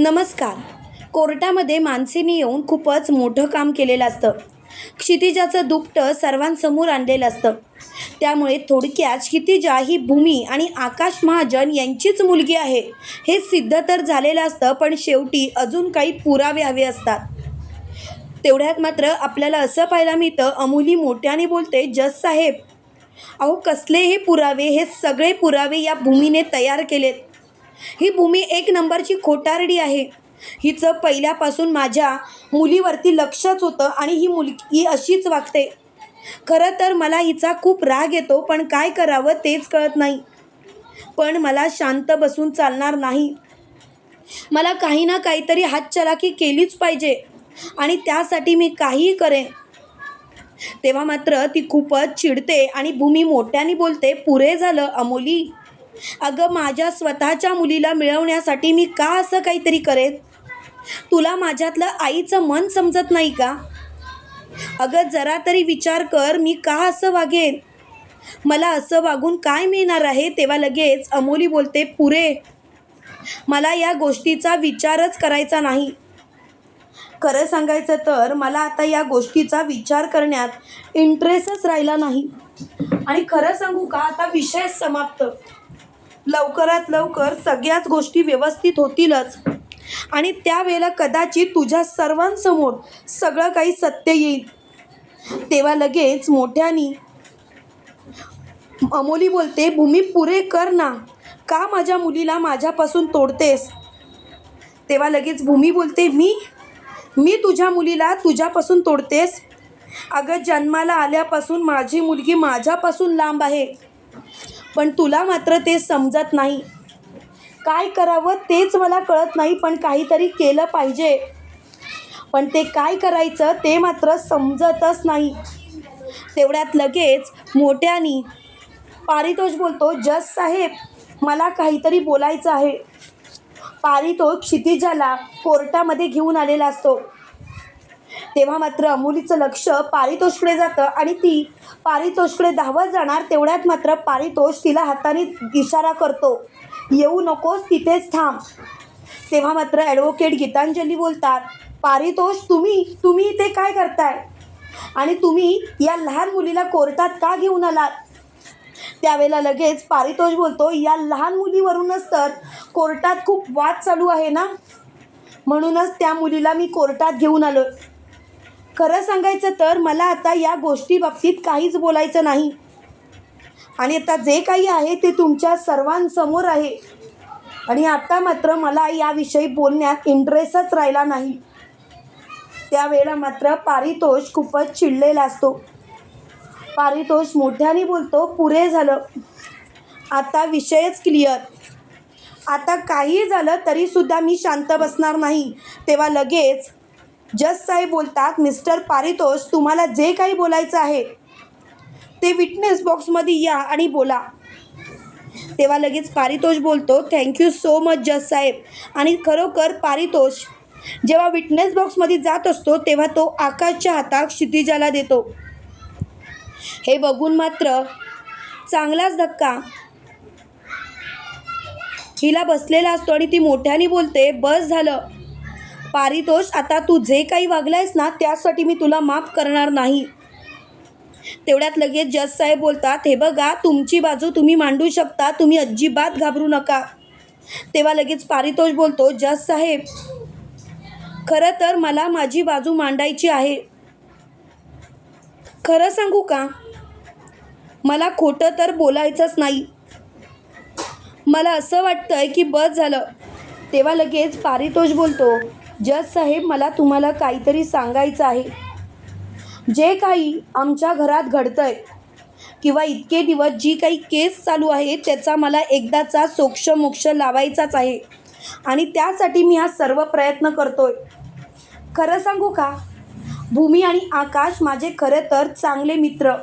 नमस्कार. कोर्टामध्ये माणसेनी येऊन खूपच मोठं काम केलेलं असतं. क्षितिजाचं दुपटं सर्वांसमोर आणलेलं असतं. त्यामुळे थोडक्यात क्षितिजा ही भूमी आणि आकाश महाजन यांचीच मुलगी आहे. हे सिद्ध तर झालेलं असतं पण शेवटी अजून काही पुरावे हवे असतात. तेवढ्यात मात्र आपल्याला असं पाहायला मिळतं अमुली मोठ्याने बोलते जज साहेब अहो कसले हे पुरावे हे सगळे पुरावे या भूमीने तयार केलेत. ही भूमी एक नंबरची खोटारडी आहे. हिचं पहिल्यापासून माझ्या मुलीवरती लक्षच होतं आणि ही मुलगी अशीच वागते. खरं तर मला हिचा खूप राग येतो पण काय करावं तेच कळत नाही. पण मला शांत बसून चालणार नाही. मला काही ना काहीतरी हातचलाखी केलीच पाहिजे आणि त्यासाठी मी काहीही करेन. तेव्हा मात्र ती खूपच चिडते आणि भूमी मोठ्याने बोलते पुरे झालं अमोली. अगं माझ्या स्वतःच्या मुलीला मिळवण्यासाठी मी का असं काहीतरी करेन? तुला माझ्यातलं आईचं मन समजत नाही का? अगं जरा तरी विचार कर मी का असं वागेन? मला असं वागून काय मिळणार आहे? तेव्हा लगेच अमोली बोलते पुरे मला या गोष्टीचा विचारच करायचा नाही. खरं सांगायचं तर मला आता या गोष्टीचा विचार करण्यात इंटरेस्टच राहिला नाही. आणि खरं सांगू का आता विषय समाप्त. लवकरात लवकर सगळ्याच गोष्टी व्यवस्थित होतीलच. आणि त्यावेळेला कदाचित तुझ्या सर्वांसमोर सगळं काही सत्य येईल. तेव्हा लगेच मोठ्यानी अमोली बोलते भूमी पुरे कर ना. का माझ्या मुलीला माझ्यापासून तोडतेस? तेव्हा लगेच भूमी बोलते मी? मी तुझ्या मुलीला तुझ्यापासून तोडतेस? अगं जन्माला आल्यापासून माझी मुलगी माझ्यापासून लांब आहे. पण तुला मात्र ते समजत नाही. काय करावं तेच मला कळत नाही पण काहीतरी केलं पाहिजे. पण ते काय करायचं ते मात्र समजतच नाही. तेवढ्यात लगेच मोठ्यानी पारितोष बोलतो जज साहेब मला काहीतरी बोलायचं आहे. पारितोष क्षितिजाला कोर्टामध्ये घेऊन आलेला असतो. तेव्हा मात्र अमुलीचं लक्ष पारितोषकडे जातं आणि ती पारितोषकडे धावत जाणार तेवढ्यात मात्र पारितोष तिला हाताने इशारा करतो येऊ नकोस तिथेच थांब. तेव्हा मात्र ॲडव्होकेट गीतांजली बोलतात पारितोष तुम्ही तुम्ही इथे काय करताय? आणि तुम्ही या लहान मुलीला कोर्टात का घेऊन आलात? त्यावेळेला लगेच पारितोष बोलतो या लहान मुलीवरूनच तर कोर्टात खूप वाद चालू आहे ना? म्हणूनच त्या मुलीला मी कोर्टात घेऊन आलो खरं सांगायचं तर मला आता या गोष्टी बाबतीत काहीच बोलायचं नाही. आणि आता जे काही आहे ते तुमच्या सर्वांसमोर आहे. आणि आता मात्र मला याविषयी बोलण्यात इंटरेस्टच राहिला नाही. त्यावेळेला मात्र पारितोष खूपच चिडलेला असतो. पारितोष मोठ्याने बोलतो पुरे झालं. आता विषयच क्लिअर आता काही झालं तरीसुद्धा मी शांत बसणार नाही. तेव्हा लगेच जज साहेब बोलतात मिस्टर पारितोष तुम्हाला जे काही बोलायचं आहे ते विटनेस बॉक्समध्ये या आणि बोला. तेव्हा लगेच पारितोष बोलतो थँक्यू सो मच जज साहेब. आणि खरोखर पारितोष जेव्हा विटनेस बॉक्समध्ये जात असतो तेव्हा तो आकाशच्या हातात क्षितिजाला देतो. हे बघून मात्र चांगलाच धक्का. हिला बसलेला असतो आणि ती मोठ्याने बोलते बस झालं. पारितोष आता तू जे काही वागलायस ना त्यासाठी मी तुला माफ करणार नाही. तेवढ्यात लगेच जज साहेब बोलतात हे बघा तुमची बाजू तुम्ही मांडू शकता तुम्ही अजिबात घाबरू नका. तेव्हा लगेच पारितोष बोलतो जज साहेब खरं तर मला माझी बाजू मांडायची आहे. खरं सांगू का? मला खोटं तर बोलायचंच नाही. मला असं वाटतंय की बस झालं. तेव्हा लगेच पारितोष बोलतो जज साहेब मला तुम्हाला काहीतरी सांगायचं आहे. जे काही आमच्या घरात घडतंय किंवा इतके दिवस जी काही केस चालू आहे त्याचा मला एकदाचा सोक्षमोक्ष लावायचाच आहे. आणि त्यासाठी मी हा सर्व प्रयत्न करतोय. खरं सांगू का? भूमी आणि आकाश माझे खरं तर चांगले मित्र.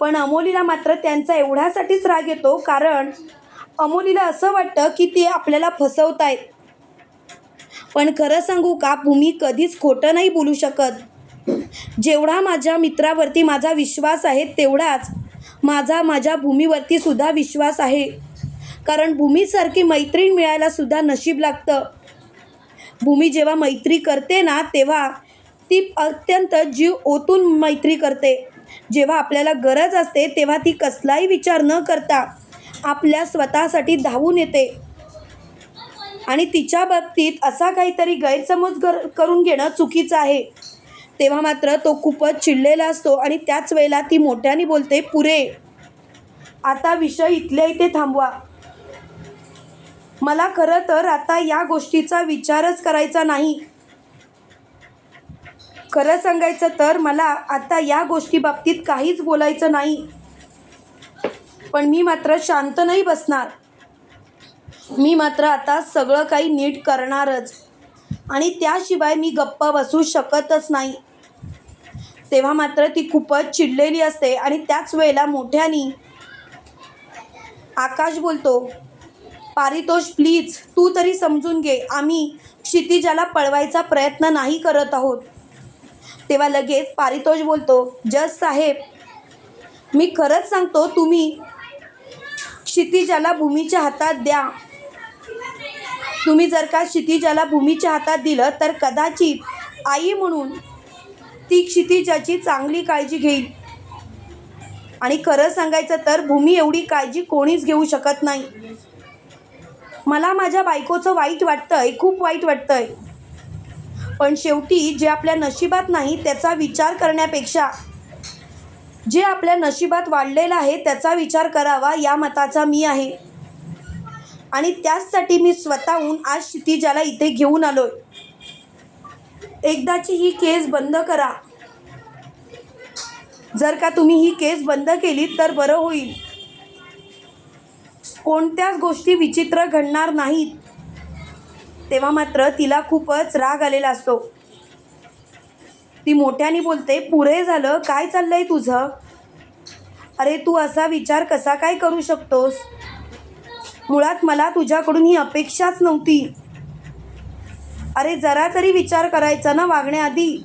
पण अमोलीला मात्र त्यांचा एवढ्यासाठीच राग येतो कारण अमोलीला असं वाटतं की ते आपल्याला फसवत आहेत पण खरं सांगू का भूमी कधीच खोटं नाही बोलू शकत. जेवढा माझ्या मित्रावरती माझा विश्वास आहे तेवढाच माझा माझ्या भूमीवरती सुद्धा विश्वास आहे. कारण भूमीसारखी मैत्रीण मिळायला सुद्धा नशीब लागतं. भूमी जेव्हा मैत्री करते ना तेव्हा ती अत्यंत जीव ओतून मैत्री करते. जेव्हा आपल्याला गरज असते तेव्हा ती कसलाही विचार न करता आपल्या स्वतःसाठी धावून येते. आणि तिच्या बाबतीत असा काहीतरी गैरसमज कर करून घेणं चुकीचं आहे. तेव्हा मात्र तो खूपच चिडलेला असतो आणि त्याच वेळेला ती मोठ्याने बोलते पुरे आता विषय इथल्या इथे थांबवा. मला खरं तर आता या गोष्टीचा विचारच करायचा नाही. खरं सांगायचं तर मला आता या गोष्टीबाबतीत काहीच बोलायचं नाही. पण मी मात्र शांत नाही बसणार. मी मात्र आता सगळं काही नीट करणारच. आणि त्याशिवाय मी गप्प बसू शकतच नाही. तेव्हा मात्र ती खूपच चिडलेली असते आणि त्याच वेळेला मोठ्यानी आकाश बोलतो पारितोष प्लीज तू तरी समजून घे. आम्ही क्षितिजाला पळवायचा प्रयत्न नाही करत आहोत. तेव्हा लगेच पारितोष बोलतो जज साहेब मी खरंच सांगतो तुम्ही क्षितिजाला भूमीच्या हातात द्या. तुम्ही जर का क्षितिजाला भूमीच्या हातात दिलं तर कदाचित आई म्हणून ती क्षितिजाची चांगली काळजी घेईल. आणि खरं सांगायचं तर भूमी एवढी काळजी कोणीच घेऊ शकत नाही. मला माझ्या बायकोचं वाईट वाटतंय खूप वाईट वाटतंय. पण शेवटी जे आपल्या नशिबात नाही त्याचा विचार करण्यापेक्षा जे आपल्या नशिबात वाढलेलं आहे त्याचा विचार करावा या मताचा मी आहे. आणि त्याचसाठी मी स्वतःहून आज क्षितिजाला इथे घेऊन आलोय. एकदाची ही केस बंद करा. जर का तुम्ही ही केस बंद केली तर बरं होईल. कोणत्याच गोष्टी विचित्र घडणार नाहीत. तेव्हा मात्र तिला खूपच राग आलेला असतो. ती मोठ्याने बोलते पुरे झालं? काय चाललंय तुझं? अरे तू असा विचार कसा काय करू शकतोस? मुळात मला तुझ्याकडून ही अपेक्षाच नव्हती. अरे जरा तरी विचार करायचा ना वागण्याआधी.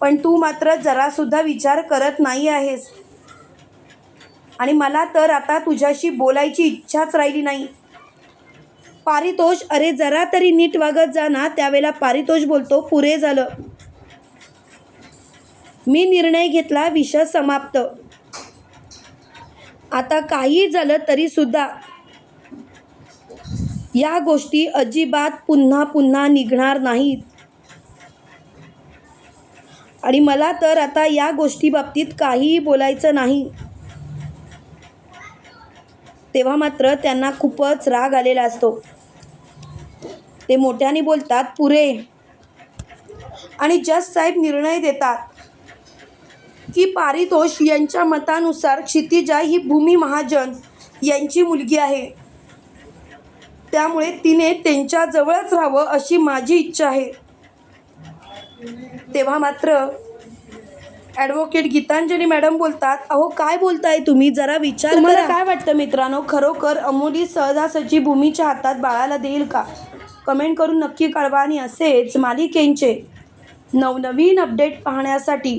पण तू मात्र जरासुद्धा विचार करत नाही आहेस. आणि मला तर आता तुझ्याशी बोलायची इच्छाच राहिली नाही. पारितोष अरे जरा तरी नीट वागत जा ना त्यावेळेला पारितोष बोलतो पुरे झालं. मी निर्णय घेतला विषय समाप्त. आता काही झालं तरी सुद्धा या गोष्टी अजिबात पुन्हा पुन्हा निघणार नाहीत. आणि मला तर आता या गोष्टी बाबतीत काहीही बोलायचं नाही. तेव्हा मात्र त्यांना खूपच राग आलेला असतो. ते मोठ्याने बोलतात पुरे. आणि जज साहेब निर्णय देतात. की पारितोष यांच्या मतानुसार क्षितिजा ही भूमी महाजन यांची मुलगी आहे. त्यामुळे तिने त्यांच्या जवळच राहावं अशी माझी इच्छा आहे. तेव्हा मात्र ॲडव्होकेट गीतांजली मॅडम बोलतात अहो काय बोलताय तुम्ही? जरा विचार तुम्हाला काय वाटतं मित्रांनो? खरोखर अमोली सहजासहजी भूमीच्या हातात बाळाला देईल का? कमेंट करून नक्की कळवा आणि असेच मालिकेंचे नवनवीन अपडेट पाहण्यासाठी